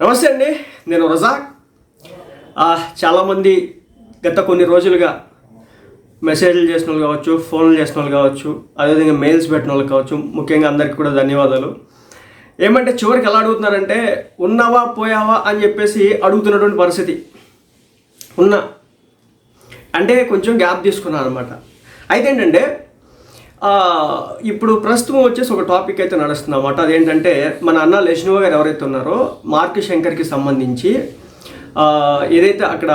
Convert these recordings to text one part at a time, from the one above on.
నమస్తే అండి నేను రజాక్. చాలామంది గత కొన్ని రోజులుగా మెసేజ్లు చేసిన వాళ్ళు కావచ్చు ఫోన్లు చేసిన వాళ్ళు కావచ్చు అదేవిధంగా మెయిల్స్ పెట్టిన వాళ్ళు కావచ్చు ముఖ్యంగా అందరికీ కూడా ధన్యవాదాలు. ఏమంటే చివరికి ఎలా అడుగుతున్నారంటే ఉన్నావా పోయావా? అని చెప్పేసి అడుగుతున్నటువంటి పరిస్థితి. ఉన్నా. అంటే కొంచెం గ్యాప్ తీసుకున్నాను అనమాట అయితే ఏంటంటే ఇప్పుడు ప్రస్తుతం వచ్చేసి ఒక టాపిక్ అయితే నడుస్తుంది అనమాట అదేంటంటే మన అన్న లక్ష్మీ గారు ఎవరైతే ఉన్నారో మార్క్ శంకర్కి సంబంధించి ఏదైతే అక్కడ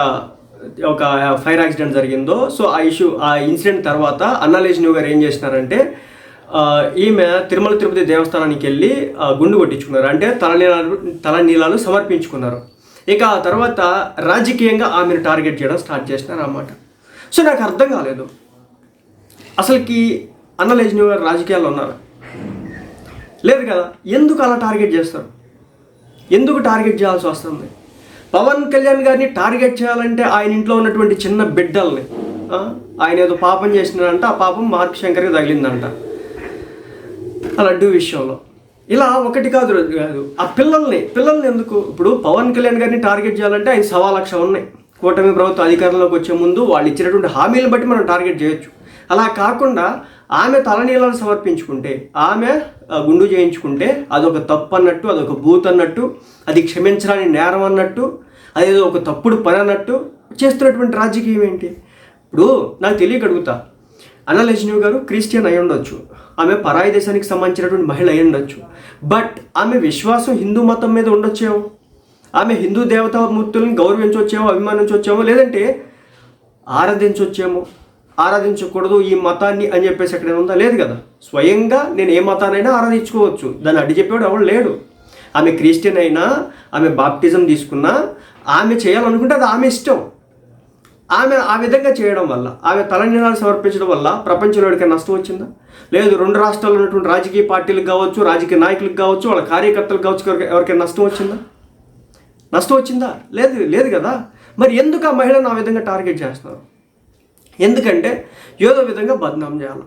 ఒక ఫైర్ యాక్సిడెంట్ జరిగిందో సో ఆ ఇష్యూ ఆ ఇన్సిడెంట్ తర్వాత అన్న లక్ష్మీ గారు ఏం చేసినారంటే ఈమె తిరుమల తిరుపతి దేవస్థానానికి వెళ్ళి గుండు కొట్టించుకున్నారు. అంటే తలనీలాలు తలనీలాలు సమర్పించుకున్నారు. ఇక ఆ తర్వాత రాజకీయంగా ఆమెను టార్గెట్ చేయడం స్టార్ట్ చేసినారు అన్నమాట సో నాకు అర్థం కాలేదు. అసలుకి అన్న లేచిన గారు రాజకీయాల్లో ఉన్నారు? లేదు కదా. ఎందుకు అలా టార్గెట్ చేస్తారు? ఎందుకు టార్గెట్ చేయాల్సి వస్తుంది? పవన్ కళ్యాణ్ గారిని టార్గెట్ చేయాలంటే ఆయన ఇంట్లో ఉన్నటువంటి చిన్న బిడ్డల్ని ఆయన ఏదో పాపం చేసినారంట ఆ పాపం మార్క్ శంకర్కి తగిలిందంట. ఆ లడ్డు విషయంలో. ఇలా ఒకటి కాదు కాదు. ఆ పిల్లల్ని పిల్లల్ని ఎందుకు? ఇప్పుడు పవన్ కళ్యాణ్ గారిని టార్గెట్ చేయాలంటే ఆయన సవా లక్ష ఉన్నాయి. కూటమి ప్రభుత్వం అధికారంలోకి వచ్చే ముందు వాళ్ళు ఇచ్చినటువంటి హామీలను బట్టి మనం టార్గెట్ చేయొచ్చు. అలా కాకుండా ఆమె తలనీలను సమర్పించుకుంటే ఆమె గుండు చేయించుకుంటే అదొక తప్పు అన్నట్టు అదొక బూత్ అన్నట్టు అది క్షమించరాని నేరం అన్నట్టు అదేదో ఒక తప్పుడు పని అన్నట్టు చేస్తున్నటువంటి రాజకీయం ఏంటి? ఇప్పుడు నాకు తెలియక అడుగుతా. గారు క్రిస్టియన్ అయి ఉండొచ్చు. ఆమె పరాయి దేశానికి సంబంధించినటువంటి మహిళ అయి ఉండొచ్చు. బట్ ఆమె విశ్వాసం హిందూ మతం మీద ఉండొచ్చేమో. ఆమె హిందూ దేవతామూర్తులను గౌరవించవచ్చేమో అభిమానించవచ్చేమో లేదంటే ఆరాధించవచ్చేమో ఆరాధించకూడదు ఈ మతాన్ని అని చెప్పేసి ఎక్కడ ఉందా? లేదు కదా. స్వయంగా నేను ఏ మతానైనా ఆరాధించుకోవచ్చు. దాన్ని అడిగి చెప్పేవాడు ఎవడు లేడు. ఆమె క్రిస్టియన్ అయినా ఆమె బాప్టిజం తీసుకున్నా ఆమె చేయాలనుకుంటే అది ఆమె ఇష్టం. ఆమె ఆ విధంగా చేయడం వల్ల ఆమె తలనీలాలు సమర్పించడం వల్ల ప్రపంచంలో ఎవరికైనా నష్టం వచ్చిందా? లేదు రెండు రాష్ట్రాల్లో ఉన్నటువంటి రాజకీయ పార్టీలకు కావచ్చు రాజకీయ నాయకులకు కావచ్చు వాళ్ళ కార్యకర్తలకు కావచ్చు ఎవరికైనా నష్టం వచ్చిందా? నష్టం వచ్చిందా? లేదు లేదు కదా. మరి ఎందుకు ఆ మహిళను ఆ విధంగా టార్గెట్ చేస్తున్నారు ఎందుకంటే ఏదో విధంగా బద్నాం చేయాలి.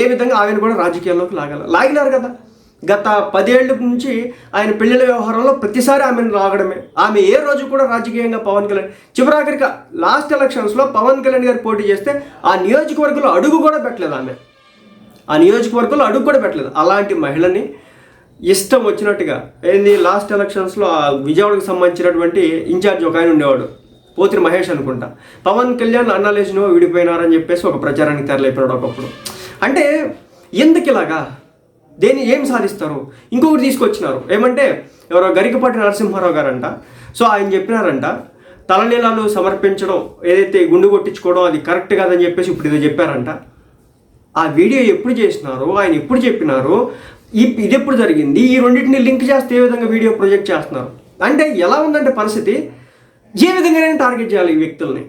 ఏ విధంగా ఆయన కూడా రాజకీయాల్లోకి లాగాల. లాగినారు కదా. గత పదేళ్ళ నుంచి ఆయన పెళ్ళిళ్ళ వ్యవహారంలో ప్రతిసారి ఆమెను లాగడమే. ఆమె ఏ రోజు కూడా రాజకీయంగా పవన్ కళ్యాణ్ చివరాఖరిక లాస్ట్ ఎలక్షన్స్లో పవన్ కళ్యాణ్ గారు పోటీ చేస్తే ఆ నియోజకవర్గంలో అడుగు కూడా పెట్టలేదు ఆమె. ఆ నియోజకవర్గంలో అడుగు కూడా పెట్టలేదు. అలాంటి మహిళని ఇష్టం వచ్చినట్టుగా. ఏంది లాస్ట్ ఎలక్షన్స్లో ఆ విజయవాడకు సంబంధించినటువంటి ఇన్ఛార్జ్ ఒక ఆయన ఉండేవాడు పోతిరి మహేష్ అనుకుంటా. పవన్ కళ్యాణ్ అన్నాలేజ్ను విడిపోయినారని చెప్పేసి ఒక ప్రచారానికి తెరలేపినాడు ఒకప్పుడు. అంటే ఎందుకు ఇలాగా? దేన్ని ఏం సాధిస్తారు? ఇంకొకటి తీసుకొచ్చినారు. ఏమంటే ఎవరో గరికపాటి నరసింహారావు గారంట. సో ఆయన చెప్పినారంట తలనీలాలు సమర్పించడం ఏదైతే గుండు కొట్టించుకోవడం అది కరెక్ట్ కాదని చెప్పేసి ఇప్పుడు ఏదో చెప్పారంట. ఆ వీడియో ఎప్పుడు చేసినారు? ఆయన ఎప్పుడు చెప్పినారు? ఈ ఇది ఎప్పుడు జరిగింది? ఈ రెండింటిని లింక్ చేస్తే ఏ విధంగా వీడియో ప్రొజెక్ట్ చేస్తున్నారు? అంటే ఎలా ఉందంటే పరిస్థితి? ఏ విధంగానైనా టార్గెట్ చేయాలి ఈ వ్యక్తుల్ని.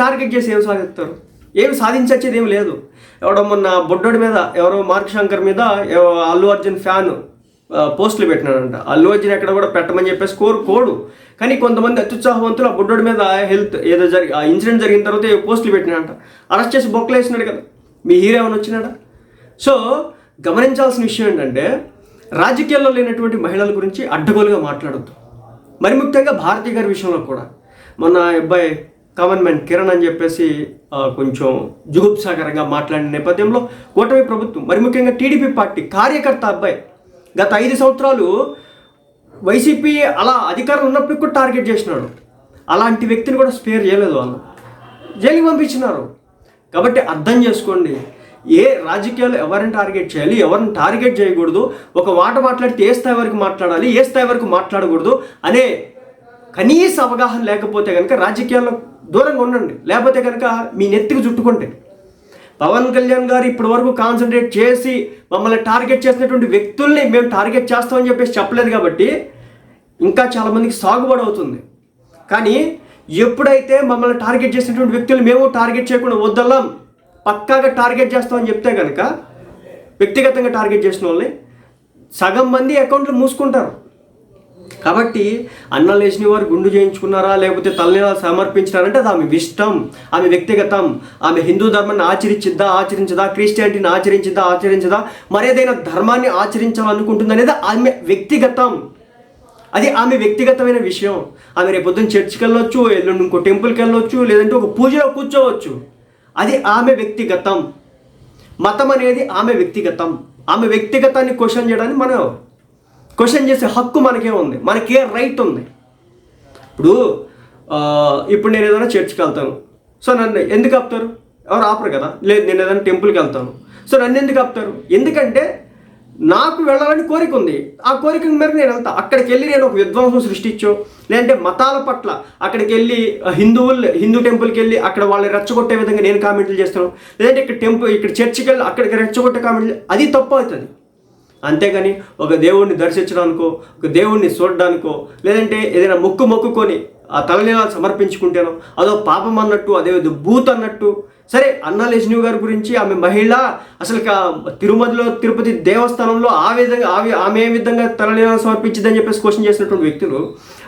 టార్గెట్ చేసి ఏం సాధిస్తారు? ఏమి సాధించచ్చేది ఏం లేదు. ఎవడో మొన్న బొడ్డోడి మీద ఎవరో మార్క్ శంకర్ మీద అల్లు అర్జున్ ఫ్యాన్ పోస్టులు పెట్టినాడంట. అల్లు అర్జున్ ఎక్కడ కూడా పెట్టమని చెప్పేసి కోరు కోడు. కానీ కొంతమంది అత్యుత్సాహవంతులు ఆ బుడ్డోడి మీద హెల్త్ ఏదో జరిగి ఆ ఇన్సిడెంట్ జరిగిన తర్వాత పోస్టులు పెట్టినాడంట. అరెస్ట్ చేసి బొక్కలు వేసినాడు కదా. మీ హీరో ఏమైనా వచ్చినాడా? సో గమనించాల్సిన విషయం ఏంటంటే రాజకీయాల్లో లేనటువంటి మహిళల గురించి అడ్డగోలుగా మాట్లాడొద్దు. మరి ముఖ్యంగా భారతీయ గారి విషయంలో కూడా. మొన్న అబ్బాయి కామన్ మ్యాన్ కిరణ్ అని చెప్పేసి కొంచెం జుగుప్సాకరంగా మాట్లాడిన నేపథ్యంలో కూటమి ప్రభుత్వం మరి ముఖ్యంగా టీడీపీ పార్టీ కార్యకర్త అబ్బాయి గత ఐదు సంవత్సరాలు వైసీపీ అలా అధికారం ఉన్నప్పుడు కూడా టార్గెట్ చేసినాడు. అలాంటి వ్యక్తిని కూడా స్పేర్ చేయలేదు వాళ్ళు. జైలుకి పంపించినారు. కాబట్టి అర్థం చేసుకోండి ఏ రాజకీయాలు ఎవరిని టార్గెట్ చేయాలి ఎవరిని టార్గెట్ చేయకూడదు ఒక మాట మాట్లాడితే ఏ స్థాయి వరకు మాట్లాడాలి ఏ స్థాయి వరకు మాట్లాడకూడదు అనే కనీస అవగాహన లేకపోతే కనుక రాజకీయాల్లో దూరంగా ఉండండి. లేకపోతే కనుక మీ నెత్తికి చుట్టుకుంటే పవన్ కళ్యాణ్ గారు ఇప్పటి వరకు కాన్సన్ట్రేట్ చేసి మమ్మల్ని టార్గెట్ చేసినటువంటి వ్యక్తుల్ని మేము టార్గెట్ చేస్తామని చెప్పేసి చెప్పలేదు కాబట్టి ఇంకా చాలామందికి సాగుబడి అవుతుంది. కానీ ఎప్పుడైతే మమ్మల్ని టార్గెట్ చేసినటువంటి వ్యక్తులు మేము టార్గెట్ చేయకుండా వద్దల్లాం పక్కాగా టార్గెట్ చేస్తామని చెప్తే కనుక వ్యక్తిగతంగా టార్గెట్ చేసిన వాళ్ళని సగం మంది అకౌంట్లు మూసుకుంటారు. కాబట్టి అన్న లేచిన వారు గుండు చేయించుకున్నారా లేకపోతే తలనీలాలు సమర్పించినారంటే అది ఆమె ఇష్టం ఆమె వ్యక్తిగతం ఆమె హిందూ ధర్మాన్ని ఆచరించిద్దా ఆచరించదా క్రిస్టియానిటీని ఆచరించిద్దా ఆచరించదా మరేదైనా ధర్మాన్ని ఆచరించాలనుకుంటుంది అనేది ఆమె వ్యక్తిగతం. అది ఆమె వ్యక్తిగతమైన విషయం. ఆమె రేపొద్దున పొద్దున్న చర్చికి వెళ్ళొచ్చు ఎల్లుండి ఇంకో టెంపుల్కి వెళ్ళొచ్చు లేదంటే ఒక పూజలో కూర్చోవచ్చు. అది ఆమె వ్యక్తిగతం. మతం అనేది ఆమె వ్యక్తిగతం. ఆమె వ్యక్తిగతాన్ని క్వశ్చన్ చేయడానికి మనం క్వశ్చన్ చేసే హక్కు మనకే ఉంది. మనకే రైట్ ఉంది. ఇప్పుడు ఇప్పుడు నేను ఏదైనా చర్చ్కి వెళ్తాను. సో నన్ను ఎందుకు ఆపుతారు? ఎవరు ఆపరు కదా. లేదు నేను ఏదైనా టెంపుల్కి వెళ్తాను. సో నన్ను ఎందుకు ఆపుతారు? ఎందుకంటే నాకు వెళ్ళాలని కోరిక ఉంది. ఆ కోరిక మేరకు నేను వెళ్తా. అక్కడికి వెళ్ళి నేను ఒక విధ్వంసం సృష్టించో. లేదంటే మతాల పట్ల అక్కడికి వెళ్ళి హిందువులు హిందూ టెంపుల్కి వెళ్ళి అక్కడ వాళ్ళని రెచ్చగొట్టే విధంగా నేను కామెంట్లు చేస్తాను. లేదంటే ఇక్కడ టెంపుల్ ఇక్కడ చర్చికి వెళ్ళి అక్కడికి రెచ్చగొట్టే కామెంట్లు అది తప్పు అవుతుంది. అంతేగాని ఒక దేవుణ్ణి దర్శించడానికో ఒక దేవుణ్ణి చూడడానికో లేదంటే ఏదైనా మొక్కు మొక్కుకొని ఆ తలనీలాలు సమర్పించుకుంటేనో అదో పాపం అన్నట్టు అదే భూత్ అన్నట్టు సరే అన్నా లక్ష్మి గారి గురించి ఆమె మహిళ అసలు తిరుమలలో తిరుపతి దేవస్థానంలో ఆ విధంగా ఆవి ఆమె ఏ విధంగా తలనీలాలు సమర్పించిందని చెప్పేసి క్వశ్చన్ చేసినటువంటి వ్యక్తులు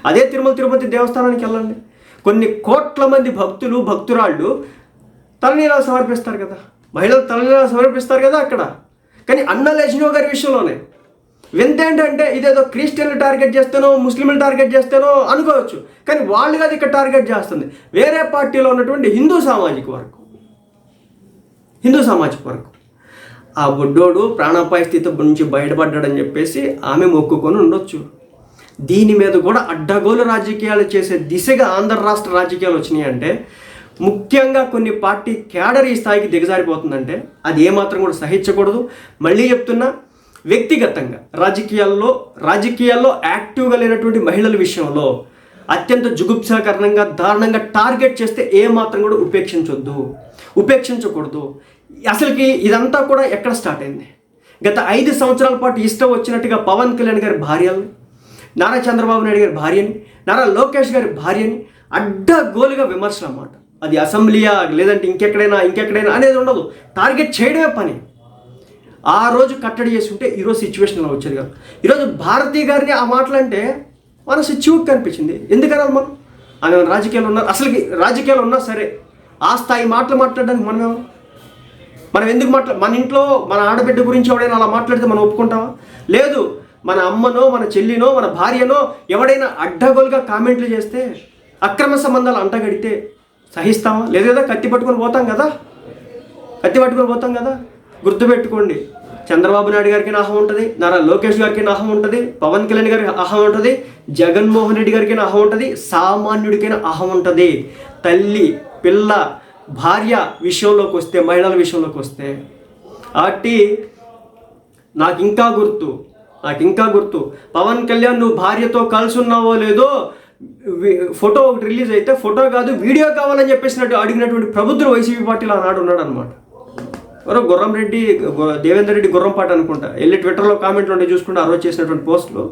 అదే తిరుమల తిరుపతి దేవస్థానానికి వెళ్ళండి. కొన్ని కోట్ల మంది భక్తులు భక్తురాళ్ళు తలనీలాలు సమర్పిస్తారు కదా. మహిళలు తలనీలాలు సమర్పిస్తారు కదా అక్కడ. కానీ అన్న లక్ష్మీ గారి విషయంలోనే వింత ఏంటంటే ఇదేదో క్రిస్టియన్లు టార్గెట్ చేస్తానో ముస్లింలు టార్గెట్ చేస్తానో అనుకోవచ్చు. కానీ వాళ్ళు కాదు ఇక్కడ టార్గెట్ చేస్తుంది. వేరే పార్టీలో ఉన్నటువంటి హిందూ సామాజిక వర్గం. హిందూ సామాజిక వర్గం ఆ బుడ్డోడు ప్రాణాపాయ స్థితి నుంచి బయటపడ్డాడని చెప్పేసి ఆమె మొక్కుకొని ఉండొచ్చు. దీని మీద కూడా అడ్డగోలు రాజకీయాలు చేసే దిశగా ఆంధ్ర రాష్ట్ర రాజకీయాలు వచ్చినాయంటే ముఖ్యంగా కొన్ని పార్టీ క్యాడర్ ఈ స్థాయికి దిగజారిపోతుందంటే అది ఏమాత్రం కూడా సహించకూడదు. మళ్ళీ చెప్తున్నా వ్యక్తిగతంగా రాజకీయాల్లో రాజకీయాల్లో యాక్టివ్గా లేనటువంటి మహిళల విషయంలో అత్యంత జుగుప్సాకరణంగా దారుణంగా టార్గెట్ చేస్తే ఏమాత్రం కూడా ఉపేక్షించొద్దు. ఉపేక్షించకూడదు. అసలుకి ఇదంతా కూడా ఎక్కడ స్టార్ట్ అయింది? గత ఐదు సంవత్సరాల పాటు ఇష్టం వచ్చినట్టుగా పవన్ కళ్యాణ్ గారి భార్యల్ని నారా చంద్రబాబు నాయుడు గారి భార్యని నారా లోకేష్ గారి భార్యని అడ్డగోలుగా విమర్శలు అన్నమాట అది అసెంబ్లీయా లేదంటే ఇంకెక్కడైనా ఇంకెక్కడైనా అనేది ఉండదు. టార్గెట్ చేయడమే పని. ఆ రోజు కట్టడి చేసి ఉంటే ఈరోజు సిచ్యువేషన్ ఇలా వచ్చేది కాదు. ఈరోజు భారతీ గారిని ఆ మాటలంటే మనసు చివుకు కనిపించింది ఎందుకనాలి మనం? ఆమె రాజకీయాలు ఉన్నారు అసలుకి రాజకీయాలు ఉన్నా సరే ఆ స్థాయి మాటలు మాట్లాడడానికి మనం మనం ఎందుకు మాట్లా మన ఇంట్లో మన ఆడబిడ్డ గురించి ఎవడైనా అలా మాట్లాడితే మనం ఒప్పుకుంటామా? లేదు మన అమ్మనో మన చెల్లినో మన భార్యనో ఎవడైనా అడ్డగోలుగా కామెంట్లు చేస్తే అక్రమ సంబంధాలు అంటగడితే సహిస్తామా? లేదా కత్తి పట్టుకొని పోతాం కదా? కత్తి పట్టుకొని పోతాం కదా? గుర్తుపెట్టుకోండి చంద్రబాబు నాయుడు గారికి నాహం ఉంటుంది నారా లోకేష్ గారికి నాహం ఉంటుంది పవన్ కళ్యాణ్ గారికి అహం ఉంటుంది జగన్మోహన్ రెడ్డి గారికి అహం ఉంటుంది సామాన్యుడికైనా అహం ఉంటుంది. తల్లి పిల్ల భార్య విషయంలోకి వస్తే మహిళల విషయంలోకి వస్తే కాబట్టి నాకు ఇంకా గుర్తు నాకు ఇంకా గుర్తు. పవన్ కళ్యాణ్ నువ్వు భార్యతో కలిసి ఉన్నావో లేదో ఫోటో ఒకటి రిలీజ్ అయితే ఫోటో కాదు వీడియో కావాలని చెప్పేసినట్టు అడిగినటువంటి ప్రభుత్వం వైసీపీ పార్టీలో ఆనాడు ఉన్నాడు అనమాట ఎవరో గుర్రం రెడ్డి దేవేందర్ రెడ్డి గుర్రం పాట అనుకుంటా. వెళ్ళి ట్విట్టర్లో కామెంట్లు ఉంటే చూసుకుంటే ఆ రోజు చేసినటువంటి పోస్టులు.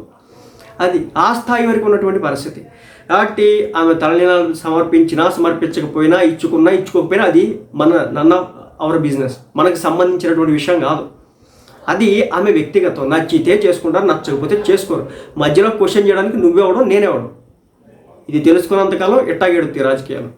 అది ఆ స్థాయి వరకు ఉన్నటువంటి పరిస్థితి. కాబట్టి ఆమె తలనీలాలు సమర్పించినా సమర్పించకపోయినా ఇచ్చుకున్నా ఇచ్చుకోకపోయినా అది మన నన్న అవర్ బిజినెస్ మనకు సంబంధించినటువంటి విషయం కాదు. అది ఆమె వ్యక్తిగతం. నచ్చితే చేసుకుంటారు నచ్చకపోతే చేసుకోరు. మధ్యలో క్వశ్చన్ చేయడానికి నువ్వెవడం నేనేవడం. ఇది తెలుసుకున్నంతకాలం ఎట్టాగెడుతాయి రాజకీయాలు?